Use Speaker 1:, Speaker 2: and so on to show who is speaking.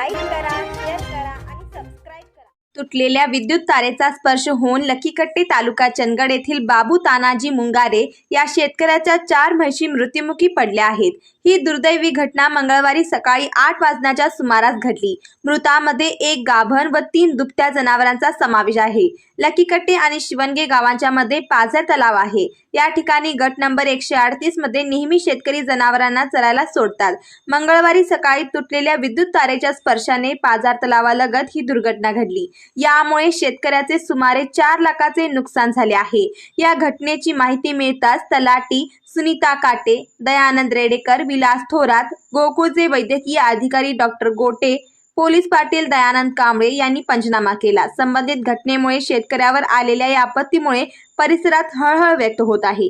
Speaker 1: चॅनलला लाईक करा शेअर करा आणि सबस्क्राईब करा
Speaker 2: तुटलेल्या विद्युत तारेचा स्पर्श होऊन लकीकट्टे तालुका चंदगड येथील बाबू तानाजी मुंगारे या शेतकऱ्याच्या चार म्हशी मृत्युमुखी पडल्या आहेत. ही दुर्दैवी घटना मंगळवारी सकाळी आठ वाजण्याच्या सुमारास घडली. मृतामध्ये एक गाभण व तीन दुभत्या जनावरांचा समावेश आहे. लकीकट्टे आणि शिवणगे गावांच्या मध्ये पाझर तलाव आहे. या ठिकाणी गट नंबर एकशे अडतीसमध्ये नेहमी शेतकरी जनावरांना चरायला सोडतात. मंगळवारी सकाळी तुटलेल्या विद्युत तारेच्या स्पर्शाने पाजार तलावालगत ही दुर्घटना घडली. यामुळे शेतकऱ्याचे सुमारे चार लाखाचे नुकसान झाले आहे. या घटनेची माहिती मिळताच तलाटी सुनीता काटे दयानंद रेडेकर विलास थोरात गोकुळचे वैद्यकीय अधिकारी डॉक्टर गोटे पोलीस पाटील दयानंद कांबळे यांनी पंचनामा केला. संबंधित घटनेमुळे शेतकऱ्यावर आलेल्या या आपत्तीमुळे परिसरात हळहळ व्यक्त होत आहे.